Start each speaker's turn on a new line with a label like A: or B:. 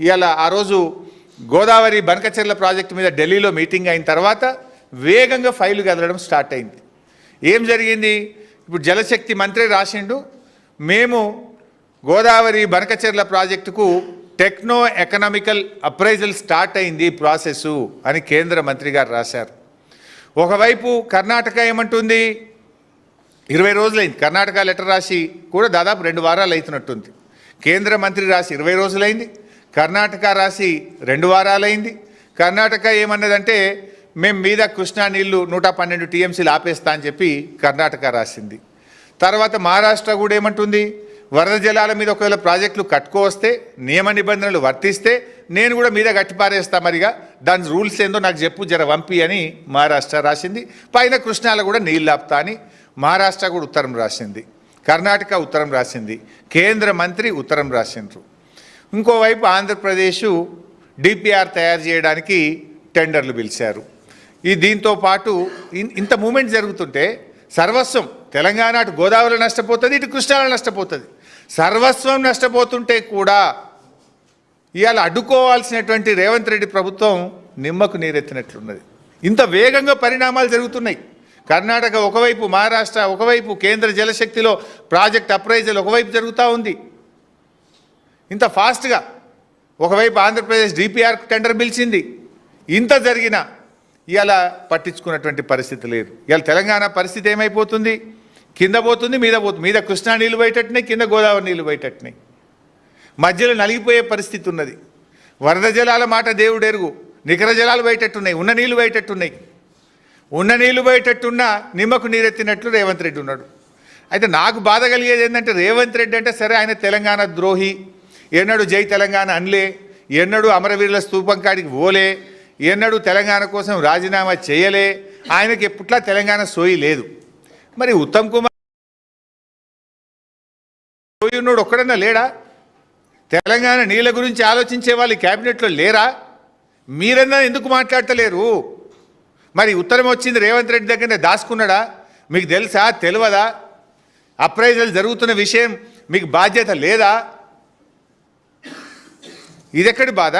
A: ఇవాళ ఆ రోజు గోదావరి బనకచెర్ల ప్రాజెక్టు మీద ఢిల్లీలో మీటింగ్ అయిన తర్వాత వేగంగా ఫైలు కదలడం స్టార్ట్ అయింది. ఏం జరిగింది? ఇప్పుడు జలశక్తి మంత్రి రాసిండు మేము గోదావరి బనకచెర్ల ప్రాజెక్టుకు టెక్నో ఎకనామికల్ అప్రైజల్ స్టార్ట్ అయింది ప్రాసెస్ అని కేంద్ర మంత్రి గారు రాశారు. ఒకవైపు కర్ణాటక ఏమంటుంది? ఇరవై రోజులైంది కర్ణాటక లెటర్ రాసి కూడా దాదాపు రెండు వారాలు అవుతున్నట్టుంది. కేంద్ర మంత్రి రాసి ఇరవై రోజులైంది కర్ణాటక రాసి రెండు వారాలైంది. కర్ణాటక ఏమన్నదంటే మేము మీద కృష్ణా నీళ్ళు నూట పన్నెండు టీఎంసీలు ఆపేస్తా అని చెప్పి కర్ణాటక రాసింది. తర్వాత మహారాష్ట్ర కూడా ఏమంటుంది వరద జలాల మీద ఒకవేళ ప్రాజెక్టులు కట్టుకోవస్తే నియమ నిబంధనలు వర్తిస్తే నేను కూడా మీద గట్టిపారేస్తా మరిగా దాని రూల్స్ ఏందో నాకు చెప్పు జర వంపి అని మహారాష్ట్ర రాసింది. పైన కృష్ణాలో కూడా నీళ్ళు ఆపుతా అని మహారాష్ట్ర కూడా ఉత్తరం రాసింది. కర్ణాటక ఉత్తరం రాసింది. కేంద్ర మంత్రి ఉత్తరం రాసిండ్రు. ఇంకోవైపు ఆంధ్రప్రదేశ్ డిపిఆర్ తయారు చేయడానికి టెండర్లు పిలిచారు. ఈ దీంతో పాటు ఇన్- ఇంత మూమెంట్ జరుగుతుంటే సర్వస్వం తెలంగాణ అటు గోదావరి నష్టపోతుంది ఇటు కృష్ణాలో నష్టపోతుంది. సర్వస్వం నష్టపోతుంటే కూడా ఇవాళ అడ్డుకోవాల్సినటువంటి రేవంత్ రెడ్డి ప్రభుత్వం నిమ్మకు నీరెత్తినట్లున్నది. ఇంత వేగంగా పరిణామాలు జరుగుతున్నాయి. కర్ణాటక ఒకవైపు మహారాష్ట్ర ఒకవైపు కేంద్ర జలశక్తిలో ప్రాజెక్ట్ అప్రైజల్ ఒకవైపు జరుగుతూ ఉంది. ఇంత ఫాస్ట్గా. ఒకవైపు ఆంధ్రప్రదేశ్ డిపిఆర్ టెండర్ పిలిచింది. ఇంత జరిగిన ఇవాళ పట్టించుకున్నటువంటి పరిస్థితి లేదు. ఇవాళ తెలంగాణ పరిస్థితి ఏమైపోతుంది? కింద పోతుంది మీద పోతుంది. మీద కృష్ణా నీళ్ళు బయటట్టున్నాయి కింద గోదావరి నీళ్ళు బయటట్టున్నాయి మధ్యలో నలిగిపోయే పరిస్థితి ఉన్నది. వరద జలాల మాట దేవుడెరుగు నికర జలాలు బయటట్టున్నాయి ఉన్న నీళ్ళు బయటట్టున్నాయి ఉన్న నీళ్ళు బయటట్టున్న నిమ్మకు నీరెత్తినట్లు రేవంత్ రెడ్డి ఉన్నాడు. అయితే నాకు బాధ కలిగేది ఏంటంటే రేవంత్ రెడ్డి అంటే సరే ఆయన తెలంగాణ ద్రోహి. ఎన్నడు జై తెలంగాణ అనలే ఎన్నడూ అమరవీరుల స్తూపం కాడికి పోలే ఎన్నడూ తెలంగాణ కోసం రాజీనామా చేయలే ఆయనకి ఎప్పుట్లా తెలంగాణ సోయి లేదు. మరి ఉత్తమ్ కుమార్ సోయి ఉన్నాడు ఒక్కడన్నా లేడా? తెలంగాణ నీళ్ళ గురించి ఆలోచించే వాళ్ళు క్యాబినెట్లో లేరా? మీరన్నా ఎందుకు మాట్లాడతలేరు? మరి ఉత్తరం వచ్చింది రేవంత్ రెడ్డి దగ్గరనే దాచుకున్నాడా మీకు తెలుసా? తెలియదా? అప్రైజల్ జరుగుతున్న విషయం మీకు బాధ్యత లేదా? ఇదెక్కడి బాధ?